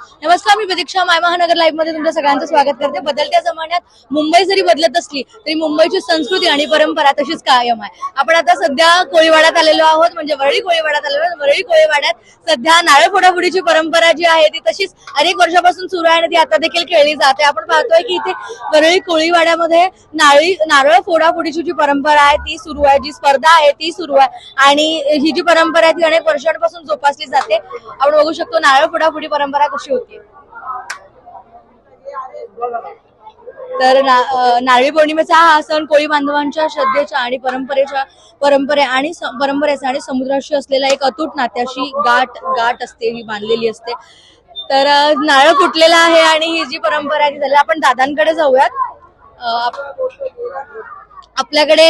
नमस्कार मी प्रतीक्षा माय महानगर लाईव्हमध्ये तुमच्या सगळ्यांचं स्वागत करते. बदलत्या जमान्यात मुंबई जरी बदलत असली तरी मुंबईची संस्कृती आणि परंपरा तशीच कायम आहे. आपण आता सध्या कोळीवाड्यात आलेलो आहोत म्हणजे वरळी कोळीवाड्यात आलेलो आहोत. वरळी कोळीवाड्यात सध्या नारळ फोडाफोडीची परंपरा जी आहे ती तशीच अनेक वर्षापासून सुरू आहे आणि ती आता देखील खेळली जाते. आपण पाहतोय की इथे वरळी कोळीवाड्यामध्ये नारळी नारळ फोडाफोडीची जी परंपरा आहे ती सुरू आहे. जी स्पर्धा आहे ती सुरू आहे. आणि ही जी परंपरा आहे ती अनेक वर्षांपासून जोपासली जाते. आपण बघू शकतो नारळ फोडाफोडी परंपरा कशी होती. तर ना- नारळी पौर्णिमेचा हा सण कोळी बांधवांच्या श्रद्धेच्या आणि परंपरेच्या परंपरे आणि परंपरेचा आणि समुद्राशी असलेला एक अतूट नात्याशी गाठ गाठ असते ही बांधलेली असते. तर नारळ फुटलेला आहे आणि ही जी परंपरा आहे ती झाली. आपण दादांकडे जाऊयात. आपल्याकडे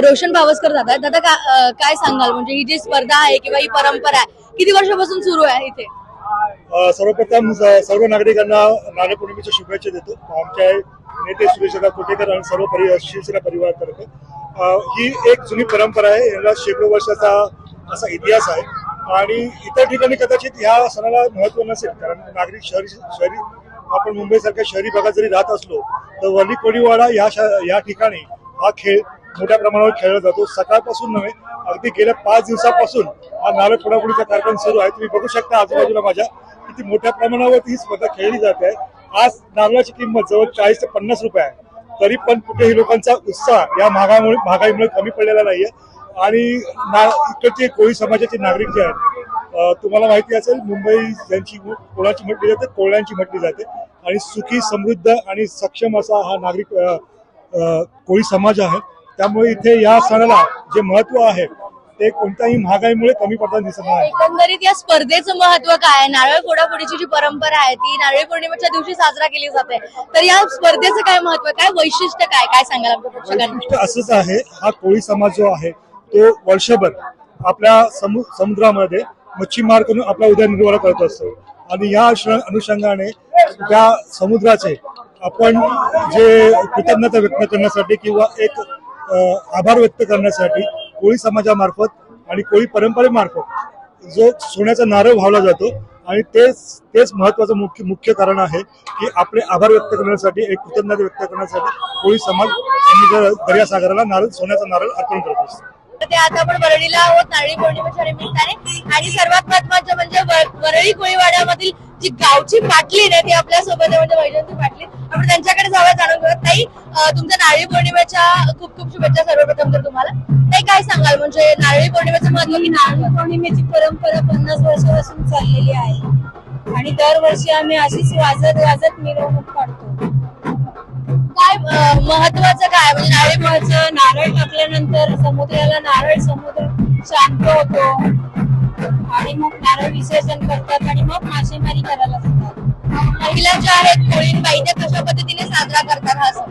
रोशन भावस्कर दादा दादा काय सांगाल? म्हणजे ही जी स्पर्धा आहे किंवा ही परंपरा आहे किती वर्षापासून सुरू आहे इथे? सर्वप्रथम सर्व नागरिकांना नागपौर्णिमेच्या शुभेच्छा देतो. आमच्या नेते सुरेशदा कोटेकर आणि सर्व परि शिवसेना परिवारातर्फे. ही एक जुनी परंपरा आहे. याला शेकडो वर्षाचा असा इतिहास आहे. आणि इतर ठिकाणी कदाचित ह्या सणाला महत्त्व नसेल. कारण नागरिक शहरी शहरी आपण मुंबईसारख्या शहरी भागात जरी राहत असलो तर वली कोळीवाडा या श- या ठिकाणी हा खेळ मोठ्या प्रमाणावर खेळला जातो. सकाळपासून नव्हे अगदी गेल्या पाच दिवसापासून हा नारळ फोडाफोडीचा कार्यक्रम सुरू आहे. तुम्ही बघू शकता आजूबाजूला माझ्या किती मोठ्या प्रमाणावरती ही स्पर्धा खेळली जाते. आज नारळाची किंमत जवळ चाळीस ते पन्नास रुपये आहे. तरी पण कुठेही लोकांचा उत्साह या महागामुळे महागाईमुळे कमी पडलेला नाहीये. आणि ना इकडचे कोळी समाजाचे नागरिक जे आहेत तुम्हाला माहिती असेल मुंबई ज्यांची कोणाची म्हटली जाते कोळ्यांची म्हटली जाते. आणि सुखी समृद्ध आणि सक्षम असा हा नागरिक कोळी समाज आहे. त्यामुळे इथे या सणाला जे महत्त्व आहे ते कोणत्याही महागाईमुळे कमी पडताना दिसत नाही. एकंदरीत या स्पर्धेचं महत्त्व काय आहे? नारळ फोडाफोडीची जी परंपरा आहे ती नारळी पौर्णिमेच्या दिवशी साजरा केली जाते. तर या स्पर्धेचं काय महत्त्व? काय वैशिष्ट्य काय? काय सांगाल आमच्या प्रेक्षकांना? वैशिष्ट्य असंच आहे हा कोळी समाज जो आहे तो वर्षभर आपल्या समु समुद्रामध्ये मच्छीमार करून आपला उदरनिर्वाह करत असतो. आणि या अनुषंगाने त्या समुद्राचे आपण जे कृतज्ञता व्यक्त करण्यासाठी किंवा एक आभार व्यक्त करण्यासाठी कोळी समाजामार्फत आणि कोळी परंपरेमार्फत जो सोन्याचा नारळ व्हावला जातो आणि तेच तेच महत्वाचं मुख्य मुख्य कारण आहे की आपले आभार व्यक्त करण्यासाठी एक कृतज्ञता व्यक्त करण्यासाठी कोळी समाज दर्यासागराला नारळ सोन्याचा नारळ अर्पण करत असतो. तर ते आता आपण वरळीला आहोत नारळी पौर्णिमेच्या निमित्ताने. आणि सर्वात महत्वाचं म्हणजे वरळी कोळीवाड्यामधील जी गावची पाटली आहे ती आपल्यासोबत म्हणजे वैजंती पाटली. आपण त्यांच्याकडे जाऊया जाणून ताई तुमच्या नारळी पौर्णिमेच्या खूप खूप शुभेच्छा सर्वप्रथम तर तुम्हाला. ताई काय सांगाल? म्हणजे नारळी पौर्णिमेचं महत्त्व किती नारळी पौर्णिमेची परंपरा पन्नास वर्षापासून चाललेली आहे. आणि दरवर्षी आम्ही अशीच वाजत वाजत मिरवणूक काढतो. काय महत्वाचं काय? म्हणजे नारळी महत्वाचं नारळ टाकल्यानंतर समुद्राला नारळ समुद्र शांत होतो. आणि मग नारळ विसर्जन करतात आणि मग मासेमारी करायला जातात. महिला ज्या आहेत कोळींबाई त्या कशा पद्धतीने साजरा करतात हा सण?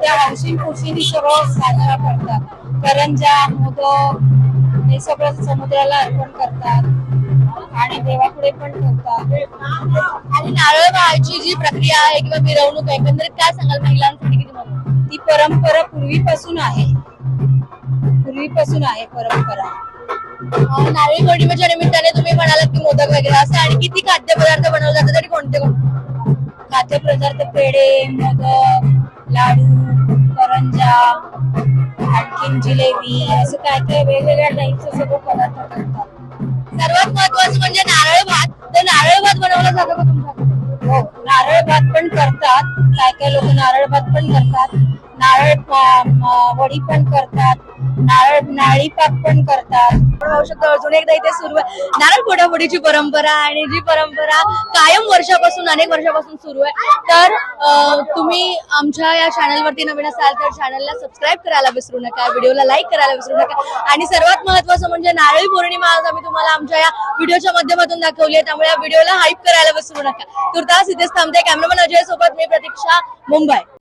त्या हौशी खुशीने सर्व साजरा करतात. करंजा मोदक हे सगळं समुद्राला अर्पण करतात. आणि देवापुढे पण ठेवतात. आणि नारळ वाहायची जी प्रक्रिया आहे किंवा मिरवणूक आहे एकंदरीत काय सांगाल महिलांसाठी किती ती परंपरा पूर्वीपासून आहे. पूर्वीपासून आहे परंपरा. नारळी पौर्णिमेच्या निमित्ताने तुम्ही म्हणालात की मोदक वगैरे असं. आणि किती खाद्यपदार्थ बनवले जातात तरी कोणते कोणते? खाद्यपदार्थ पेढे मोदक लाडू करंजा आणखीन जिलेबी असं काय काय वेगवेगळ्या टाईपचे सगळं पदार्थ सर्वात महत्वाचं म्हणजे नारळ भात. तर नारळ भात बनवला जातो का तुमच्याकडे? हो. नारळ भात पण करतात. काय काय लोक नारळ भात पण करतात? नारळ वडी पण करतात. नारळ नारळी पाक पण करतात. पाहू शकतो अजून एकदा इथे सुरू आहे नारळ फोडाफोडीची परंपरा आणि जी परंपरा कायम वर्षापासून अनेक वर्षापासून सुरू आहे. तर तुम्ही आमच्या या चॅनलवरती नवीन असाल तर चॅनलला सबस्क्राईब करायला विसरू नका व्हिडिओला लाईक करायला विसरू नका. आणि सर्वात महत्वाचं म्हणजे नारळी पौर्णिमा आज आम्ही तुम्हाला आमच्या या व्हिडिओच्या माध्यमातून दाखवली आहे त्यामुळे या व्हिडिओला हाईप करायला विसरू नका. तुर्तास इथेच थांबते. कॅमेरामन अजय सोबत मी प्रतीक्षा मुंबई.